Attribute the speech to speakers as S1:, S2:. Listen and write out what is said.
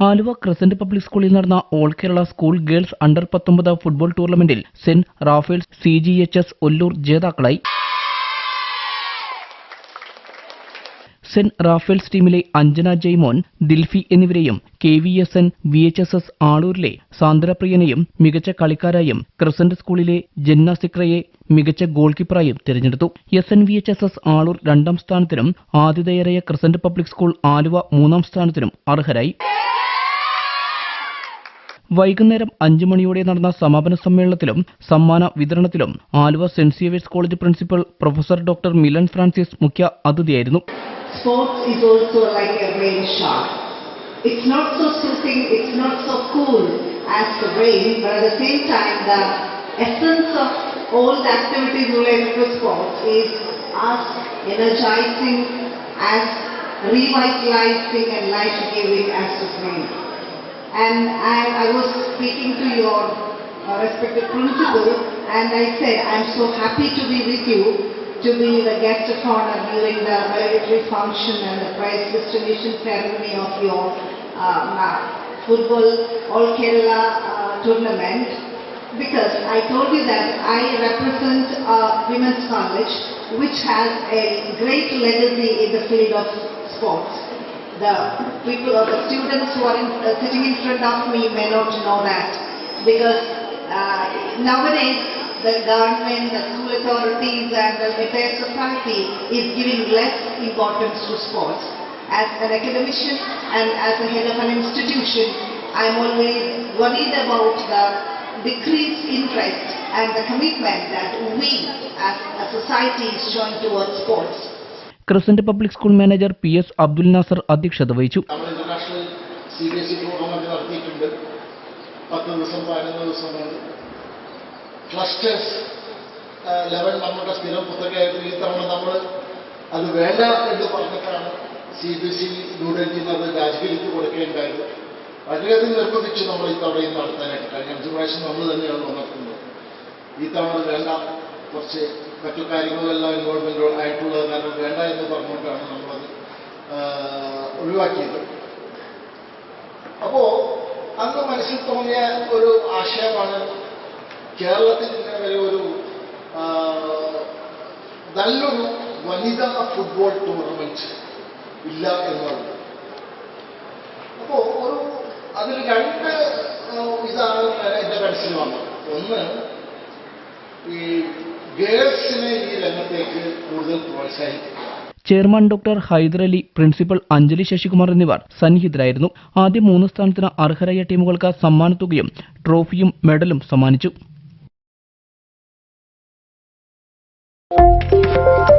S1: Aluva crescent public സ്കൂളിൽ നടന്ന all Kerala school girls under പത്തൊമ്പത് ഫുട്ബോൾ ടൂർണമെന്റിൽ saint Raphael's C G H S Ollur ജേതാക്കളായി. സെന്റ് റാഫേൽസ് ടീമിലെ അഞ്ജന ജയ്മോൻ ദിൽഫി എന്നിവരെയും K V S N V H S S ആളൂരിലെ സാന്ദ്രപ്രിയനെയും മികച്ച കളിക്കാരായും ക്രിസന്റ് സ്കൂളിലെ ജന്ന സിക്രയെ മികച്ച ഗോൾ കീപ്പറായും തിരഞ്ഞെടുത്തു. S N V H S S Aloor രണ്ടാം സ്ഥാനത്തിനും ആതിഥേയരായ ക്രിസന്റ് പബ്ലിക് സ്കൂൾ ആലുവ മൂന്നാം സ്ഥാനത്തിനും അർഹരായി. വൈകുന്നേരം അഞ്ചു മണിയോടെ നടന്ന സമാപന സമ്മേളനത്തിലും സമ്മാന വിതരണത്തിലും Aluva saint Xavier's college principal professor doctor Milan Francis മുഖ്യ അതിഥിയായിരുന്നു.
S2: Sports is also like a rain shower. It's not so soothing, it's not so cool as the rain, but at the same time, the essence of all the activities related to sports is us energizing, as revitalizing and life-giving as the rain. And I, I was speaking to your uh, respected principal, and I said, I'm so happy to be with you, to be the guest of honor during the valedictory function and the prize distribution ceremony of your uh, football All Kerala uh, tournament. Because I told you that I represent a women's college which has a great legacy in the field of sports. The people or the students who are in, uh, sitting in front of me may not know that because uh, nowadays the government, the school authorities and the entire society is giving less importance to sports. As an academician and as a head of an institution, I am always worried about the decreased interest and the commitment that we as a society is showing towards sports.
S1: Crescent public school manager P S Abdul Nasser അധ്യക്ഷത വഹിച്ചു
S3: നമ്മൾ international C B S E tournament നടത്തിയിട്ടുണ്ട് പത്ത് ദിവസം പതിനൊന്ന് ദിവസം കൊണ്ട് clusters level നമ്മുടെ സ്ഥിരം പുസ്തകമായിരുന്നു. ഈ തവണ നമ്മൾ അത് വേണ്ട എന്ന് പറഞ്ഞിട്ടാണ് സി ബി എസ് ഇ ന്യൂഡൽഹിയിൽ അത് രാജ്ഗിരിക്ക് കൊടുക്കേണ്ടത് വളരെയധികം നിർബന്ധിച്ച് നമ്മൾ ഈ തവണയും നടത്താനായിട്ട് കഴിഞ്ഞ. അഞ്ച് പ്രാവശ്യം നമ്മൾ തന്നെയാണ് നടത്തുന്നത് ഈ തവണ വേണ്ട. കുറച്ച് മറ്റു കാര്യങ്ങളെല്ലാം ഇൻവോൾവ്മെന്റ് ആയിട്ടുള്ളത് കാരണം വേണ്ട എന്ന് പറഞ്ഞുകൊണ്ടാണ് നമ്മളത് ഒഴിവാക്കിയത്. അപ്പോ അന്ന് മനസ്സിൽ തോന്നിയ ഒരു ആശയമാണ് കേരളത്തിൽ ഇന്നേ വരെ ഒരു നല്ലൊരു വനിതാ ഫുട്ബോൾ ടൂർണമെന്റ് ഇല്ല എന്നാണ് അപ്പോ ഒരു അതിൽ രണ്ട് ഇതാണ് എന്റെ മനസ്സിൽ വന്നത്. ഒന്ന് ഈ ഗേൾസിനെ ഈ രംഗത്തേക്ക് കൂടുതൽ പ്രോത്സാഹിപ്പിക്കുക.
S1: Chairman doctor Hyderali principal Anjali Sasikumar എന്നിവർ സന്നിഹിതരായിരുന്നു. ആദ്യ മൂന്ന് സ്ഥാനത്തിന് അർഹരായ ടീമുകൾക്ക് സമ്മാനത്തുകയും ട്രോഫിയും മെഡലും സമ്മാനിച്ചു. Thank you.